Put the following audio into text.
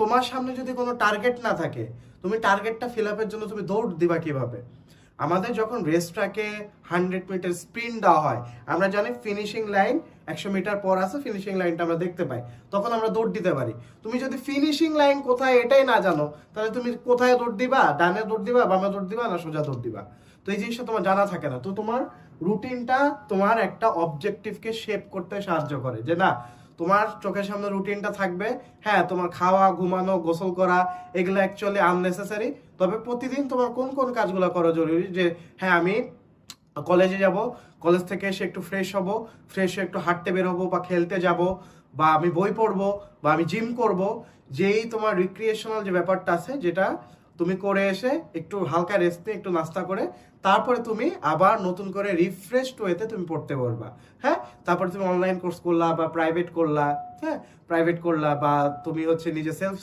তোমার সামনে যদি কোনো টার্গেট না থাকে, তুমি টার্গেটটা ফিল আপের জন্য তুমি দৌড় দিবা কীভাবে? আমাদের যখন রেস ট্র্যাকে হান্ড্রেড মিটার স্প্রিন্ট দেওয়া হয়, আমরা জানি ফিনিশিং লাইন একশো মিটার পর আছে ফিনিশিং লাইনটা আমরা দেখতে পাই, তখন আমরা দৌড় দিতে পারি। তুমি যদি ফিনিশিং লাইন কোথায় এটাই না জানো, তাহলে তুমি কোথায় দৌড় দিবা? ডানে দৌড় দিবা, বামে দৌড় দিবা না সোজা দৌড় দিবা? তো এই জিনিসটা তোমার জানা থাকে না। তো তোমার রুটিনটা তোমার একটা অবজেক্টিভকে শেপ করতে সাহায্য করে, যে না তোমার চোখের সামনে রুটিনটা থাকবে। হ্যাঁ তোমার খাওয়া, ঘুমানো, গোসল করা, এগুলো অ্যাকচুয়ালি আননেসেসারি তবে প্রতিদিন তোমার কোন কোন কাজগুলো করা জরুরি? যে হ্যাঁ আমি কলেজে যাব, কলেজ থেকে এসে একটু ফ্রেশ হব ফ্রেশ একটু হাঁটতে বের হব বা খেলতে যাব, বা আমি বই পড়ব, বা আমি জিম করব। যেই তোমার রিক্রিয়েশনাল যে ব্যাপারটা আছে, যেটা তুমি করে এসে একটু হালকা রেস্ট নিয়ে একটু নাস্তা করে, তারপরে তুমি আবার নতুন করে রিফ্রেশড ওয়েতে তুমি পড়তে পারবা। হ্যাঁ তারপরে তুমি অনলাইন কোর্স করলা বা প্রাইভেট করলা হ্যাঁ? প্রাইভেট করলা বা তুমি হচ্ছে নিজে সেলফ